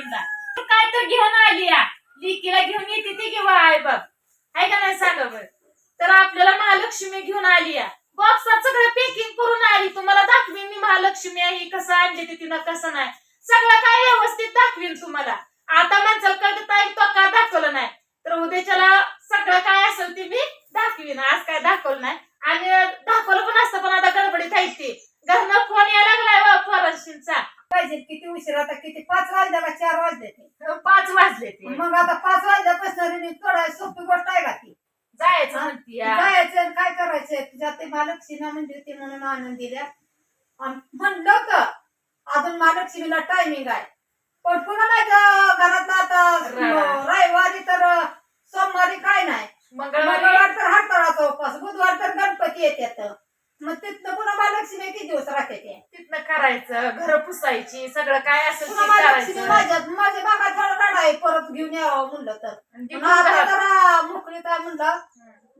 बहिणींना काय तर घेऊन आली या लिकीला घेऊन येते ती किंवा आहे बघ. आहे का नाही सांगा बर? तर आपल्याला महालक्ष्मी घेऊन आली या बॉक्सात सगळं पॅकिंग करून आली. तुम्हाला दाखवीन मी महालक्ष्मी आहे कसं आणली ती तिनं कसं नाही. सगळं काय व्यवस्थित दाखवीन तुम्हाला आता माणसाला कळत ताई तो का दाखवलं नाही तर उद्याच्याला सगळं काय असेल ते मी दाखवीन आज काय दाखवलं नाही आणि दाखवलं पण असतं पण आता गडबडीत आहे ते घरनं फोन यायला लागलाय फॉरेन्सिकचा पाहिजे किती उशीर आता किती पाच वाजल्या का चार वाजले ते पाच वाजले ते मग आता पाच वाजल्यापासून थोडा सोपी गोष्ट आहे का ती? जायचं. जायचं आणि काय करायचं तुझ्या ते महालक्ष्मीला म्हणजे ते म्हणून आणून दिल्या. आणि म्हणलं होतं अजून महालक्ष्मीला टायमिंग आहे. पण पुन्हा नाही घरात आता रविवार. रविवारी तर सोमवारी काय नाही. मंगळवारी. मंगळवार तर हरतळाचा उपवास बुधवार तर गणपती येतात मग तिथनं पुन्हा महालक्ष्मी किती दिवस राहते ते? तिथनं करायचं घर पुसायची सगळं काय असेल ते पुन्हा महालक्ष्मी करायचं. माझ्या माझ्या भागात आहे परत घेऊन यावं म्हणलं तर. ती पण आता जरा मोकळीत आहे म्हणलं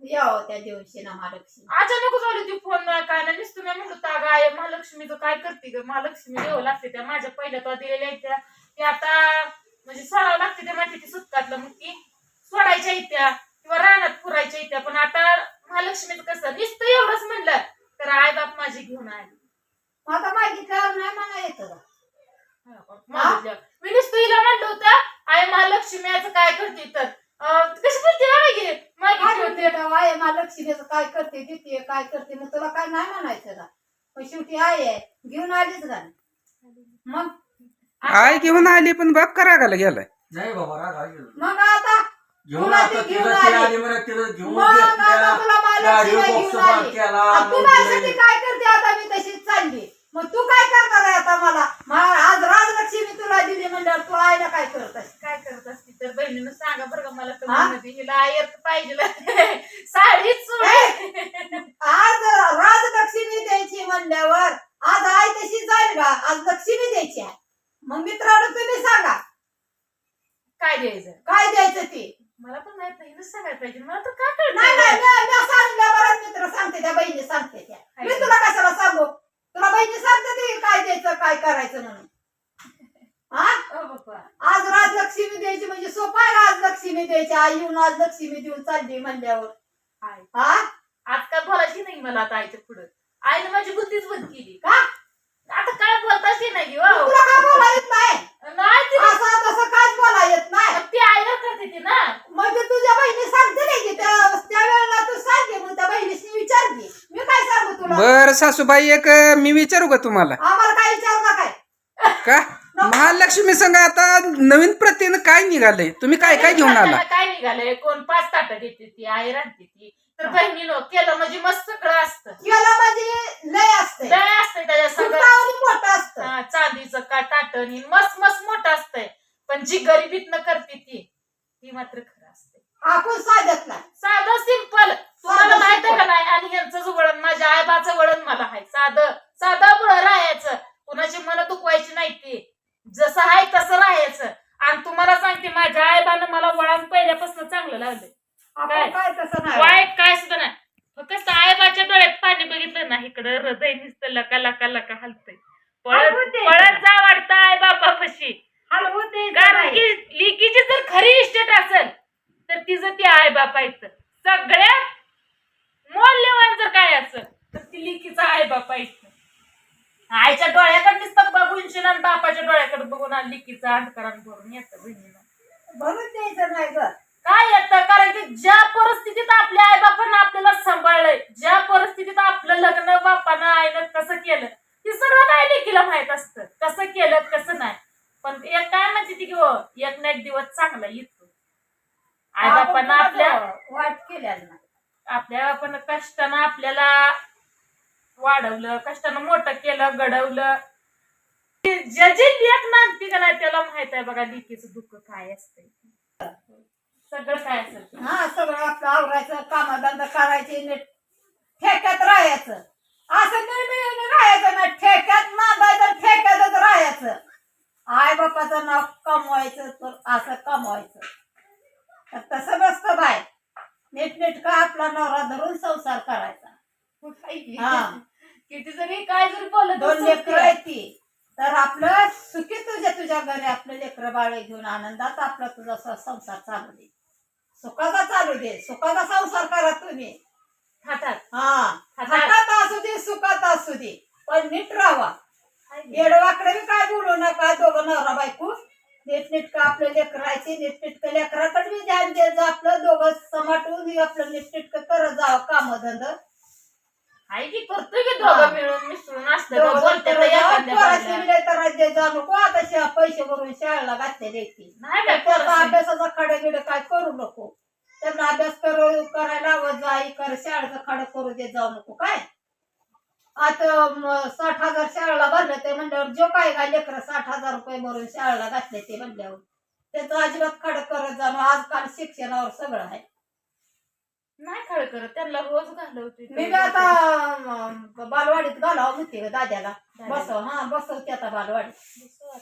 यावं त्या दिवशी ना महालक्ष्मी. अचानकच आली ती फोन नाही काय नाही नुसतं मी म्हणलं होतं, अगं आई महालक्ष्मीचं काय करते ग? महालक्ष्मी देऊ लागते त्या. माझ्या पहिल्या तो दिलेल्या आहेत त्या. ते आता म्हणजे सोडावं लागते त्या माहिती सुटकातलं मग ती. सोडायच्या येत्या किंवा रानात पुरायच्या येत्या पण आता महालक्ष्मीचं कसं नुसतं एवढंच म्हणलं तर आई बाप माझी घेऊन आली. आता मागितल्यावर नाही म्हणा येतं. मी नुसतं हिला म्हणलं होतं आई महालक्ष्मी याचं काय करते तर? अं, कशी बोलते होते तेव्हा आहे महालक्ष्मीचं काय करते देते काय करते? मग तुला काय नाही म्हणायचं का? पण शेवटी आई आहे घेऊन आलीच का मग? आई घेऊन आली पण बाप का रागाला गेलाय? नाही बाबा राग आहे गेलो. मग आता? घेऊन तुला आता ती घेऊन तिला ते आली. आली म्हणा तिला घेऊन मग आता घेतल्या. तुला गाडीवर महालक्ष्मी बॉक्स घेऊन बांध आली केला, आणि तू मग माझ्यासाठी दिले. काय करते आता मी तशीच चालली? मग तू काय करणार आहे आता मला? आज राजलक्ष्मी तुला दिली म्हणल्यावर तू आईला काय करत आहेस? काय करत असती तर बहिणीनं सांगा बरं का मला हा? हिला आयत पाहिजे साडीच सोड. आज राजलक्ष्मी द्यायची म्हणल्यावर आज आई तशी जाईल का? आज लक्ष्मी द्यायची आहे. मग मित्रांनो तुम्ही सांगा. काय द्यायचं? काय द्यायचं ते? मला पण माहीत नाही सांगायला पाहिजे. मला तर काय नाही नाही? कळत मी- मी सांगितलं बरं मित्र सांगते त्या बहिणी सांगते त्या. मी तुला कशाला सांगू? तुला बहिणी सांगते ते काय द्यायचं काय करायचं म्हणून हा बाबा आज राजलक्ष्मी द्यायची म्हणजे सोपं आहे आज लक्ष्मी द्यायची आई येऊन आज लक्ष्मी देऊन चालली म्हणल्यावर. आई. हा? आज काय बोलायची नाही मला आता आईच्या पुढं. आईने माझी बुद्धीच बंद केली. का? आता काय बोलताच येत नाही मग हो. तुला काय बोला येत नाही? नाही ती असं तसं काच बोला येत नाही. मग ती आईला करते ती ना. म्हणजे तुझ्या बहिणी सांगते नाही की त्या त्या वेळेला तू सांगे मग त्या बहिणीशी विचार घे. मी काय सांगू तुला? बर सासूबाई एक अं, मी विचारू का तुम्हाला? आम्हाला काय विचारू का काय का? महालक्ष्मी संघ आता नवीन प्रतीनं काय निघालंय? तुम्ही काय काय घेऊन आला? काय निघालंय? कोण पाच ताटं देते ती आई राहते ती. तर बहिणीनं केलं म्हणजे मस्त सगळं असतं. केलं म्हणजे लय असते लय असतंय त्याच्या सगळं मोठं असतं. हा, चांदीचं का टाटणी मस्त मस्त मोठं असतंय. पण जी गरिबीतनं करते ती ती मात्र खरं असते आपण साधत नाही. साधं सिंपल तुम्हाला माहीत आहे का. नाही? आणि यांचं वळण माझ्या आईबाचं वळण मला आहे. साधं साधं पुढं राहायचं. कुणाची मन दुखवायची नाही ती. जसं आहे तसं राहायचं. आणि तुम्हाला सांगते माझ्या आईबानं मला वळण पहिल्यापासून चांगलं आपण काय? तसं नाही वाईट काय सुद्धा नाही. फक्त आईबाच्या डोळ्यात पाणी बघितलं ना इकडं हृदय नुसतं लका लका लका हलतंय. पळत. पळत जा वाटतं आई द्यायचं कारण नाही. की लिकीची जर खरी इस्टेट असेल तर तिचं ती आई बापायचं सगळ्यात मौल्यवान जर काय असेल तर ती लिकीचा आई बापायचं आईच्या डोळ्याकडे नुसतं बघून शिन आणि बापाच्या डोळ्याकडे बघून आणि लिकीचा अंधकरण भरून येतं बहिणीला भरून द्यायचं नाही ग. काय येतं? कारण की ज्या परिस्थितीत आपल्या आई बापानं आपल्याला सांभाळलंय ज्या परिस्थितीत आपलं लग्न बापानं आईनं कसं केलं ते सगळं काय लेकीला माहीत असतं. कसं केलं कसं नाही. पण एक काय म्हणते ती की हो एक ना एक दिवस चांगला येतो. आई बापानं आपल्या केलेलं नाही आपल्या आपण कष्टानं आपल्याला वाढवलं कष्टानं मोठं केलं घडवलं. ते ज्याची लेख नांदती का नाही त्याला माहीत आहे बघा लेकीचं दुःख काय असतंय. सगळं काय असेल. हा सगळं आपलं आवरायचं कामधंदा करायचे नीट ठेक्यात राहायचं. असं निर्मिळून राहायचं ना ठेक्यात नांदायचं ठेक्यातच राहायचं. आई बापाचं नाव कमवायचं तर असं कमवायचं. तर तसं नसतं बाय नीटनेटका आपला नवरा धरून संसार करायचा? हा. किती जरी काय जरी बोलत दोन लेकरं तरी. आहेत ती. तर आपलं सुखी तुझ्या तुझ्या घरी आपलं लेकरं बाळे घेऊन आनंदात आपला तुझा संसार चालू दे. सुखाचा चालू दे. सुखाचा संसार करा तुम्ही. हा. असू दे सुखात असू दे. पण नीट राहा. येडवाकडे बी काय बोलू नका दोघं नवरा बायको. नीटनीटकं आपलं लेकरायचे नीटनीटकं लेकराकडे बी ध्यान द्यायचं आपलं. दोघं समाटून आपलं नीटनीटकं करत जावं काम हाय की करतोय की. दोघं मिळून मिसळून असतं? का बोलते तर एखाद्या बाजूला. जाऊ नको. आता शा- पैसे भरून शाळेला घातले देखील नाही काय त्याचा पोरं अभ्यासाचा खडे बिडे काय करू नको. त्यांना अभ्यास करू करायला लावत जा हे कर शाळेचा खडं करू देत जाऊ नको. काय? आता म, साठ हजार शाळेला भरले ते म्हणल्यावर जो काय काय लेकर साठ हजार रुपये भरून शाळेला घातले ते म्हणल्यावर त्याचं अजिबात खडं करत जाणं आजकाल शिक्षणावर सगळं आहे. नाही खरं करत त्यांना रोज घालवते मी बी आता बालवाडीत घालावं म्हणते ग दाद्याला. बसव हा बसवते आता बालवाडीत.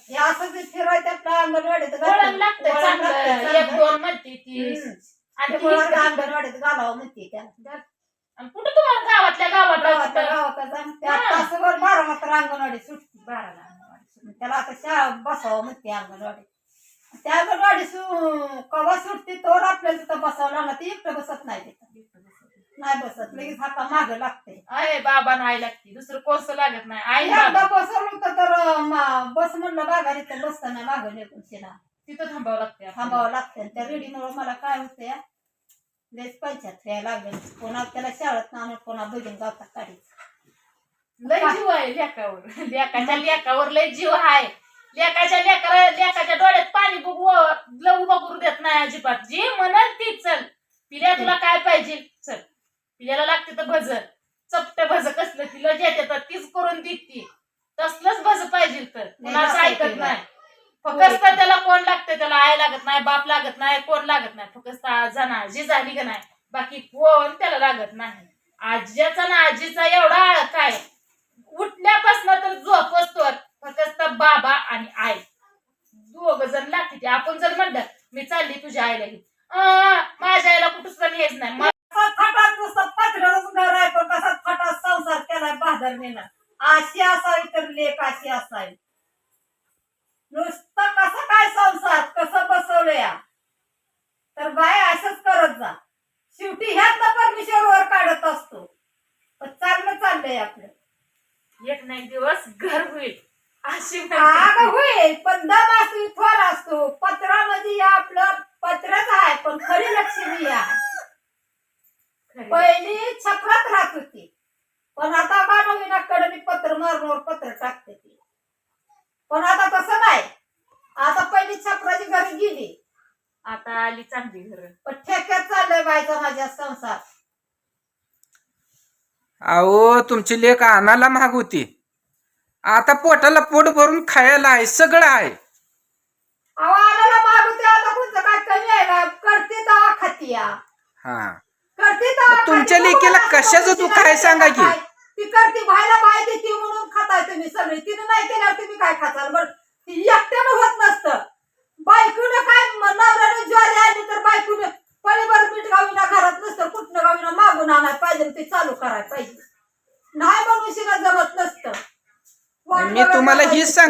हे असं जे फिरायचं आपल्या अंगणवाडीत घातलं. वळण लागतं वळण चांगलं. लागतं एक चांगलं. दोन म्हणते ती. हम्म. आणि ते ती अंगणवाडीत घालावं म्हणते त्या. आणि कुठं तुम्हाला गावातल्या गावात गावातल्या राहतं? गावात जाऊन त्या हा. तासभर बारा मात्र अंगणवाडी सुटते बाराला अंगणवाडी सुटते. त्याला आता शाळा बसावं म्हणते अंगणवाडी त्या अंगणवाडी सु कवा सुटते तोवर आपल्याला तिथं बसावं ना ती एकटं बसत नाही तिथं. नाही बसत. लगेच हाता मागे लागते. अरे बाबा नाही लागती. दुसरं कोर्स लागत नाही? आई बाबा. बसवलं होतं तर मा- बस म्हणलं बागारी तर बसताना मागं निघून शिना तिथं थांबावं लागते आपल्याला. थांबावं लागतं आणि त्या रेडीमुळे मला काय होतं लेच पंचायत यायला लागले. कोणा त्याला शाळेत आणून कोणा बघून गावता काढीच लय जीव आहे लेकावर. लेकाच्या लेकावर लय जीव आहे. लेकाच्या लेकरा लेकाच्या डोळ्यात पाणी बघू लव उभं करू देत नाही अजिबात. जी म्हणल ती चल. पिल्या तुला काय पाहिजे? चल. पिल्याला लागते तर भज. चपट भज कसलं तिला जेते तर तीच करून देत. ती तसलंच भज पाहिजे तर. कुणाचं ऐकत नाही. फक्त त्याला कोण लागतं? त्याला आई लागत नाही बाप लागत नाही कोण लागत नाही. फक्त जना जी झाली का नाही? बाकी कोण त्याला लागत नाही. आजीचा ना आजीचा एवढा आळ काय? उठल्यापासून तर झोपसतो फक्त बाबा आणि आई. दोघ जण लागते आपण जर म्हणलं मी चालली तुझ्या आईला घेऊन. माझ्या आईला कुठं सुद्धा हेच नाही. संसार केलाय बाजारनेनं अशी असावी तर लेख अशी असावी. नुसतं कसं काय संसार कसं बसवलं या तर बाय असंच करत जा. शेवटी ह्यात परमेश्वर वर काढत असतो. पण चांगलं चाललंय आपलं. एक ना एक दिवस घर होईल. अशी. आग होईल पण दम असतो थोर असतो पत्रा म्हणजे आपलं पत्रच आहे पण खरी लक्ष्मी आहे. पहिली छपरात राहत होती. पण आता का नवीनाकडे मी पत्र मारण्यावर पत्र टाकते ती. पण आता तसं नाही. आता पहिली छपराची घरी गेली. आता आली चांगली घर. पण ठेक्यात चाललंय बायचा माझ्या संसार. अहो तुमची लेख आणायला महाग होती. आता पोटाला पोट भरून खायला आहे सगळं आहे. अहो आणायला मागवते आता कोणतं काय कमी आहे का करते दवा खातिया. हा. करते दवा मग तुमच्या खाती. लेकीला तुम्हाला कशाचं दुःख आहे नाही सांगा की? काय. ती करते भायला बाय देते म्हणून खाताय तुम्ही सगळे. तिने नाही केल्यावर तुम्ही काय खाताल बरं? ती एकट्यानं होत नसतं. बायकोनं काय म- नवऱ्यानं ज्वारी आली तर बायकोनं पळीभर मीठ गावीना घरात नसतं कुठनं गावीना मागून आणायला पाहिजे ते चालू करायला पाहिजे. नाही मग उशिरा जमत नसतं. मी तुम्हाला हीच सांग